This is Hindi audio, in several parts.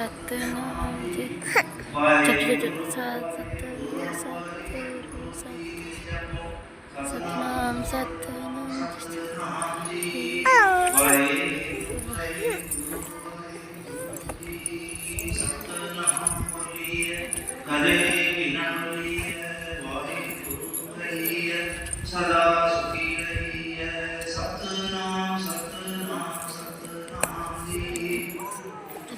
Sattığını aldı. Çekiyorduk sattığını sattığını sattığını Satmam sattığını Kadeh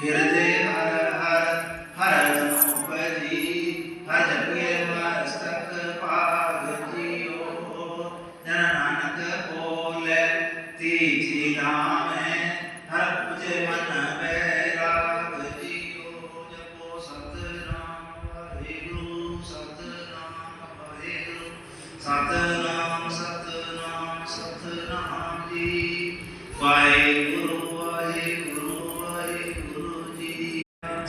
हृदय हर हर हर नोपरी हर जगे मस्तक पागतियो जन नानक बोल तीजी राम हर पूज मन बैराग जियो जपो सत राम हरे गुरु सत राम हरे गुरु सत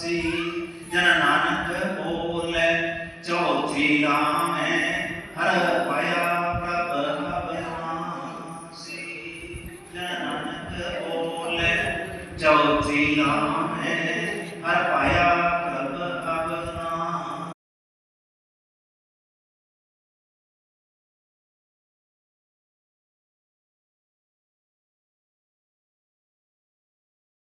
श्री जन नानक बोले चौथी राम हर पाया चौथी नाम है हर पाया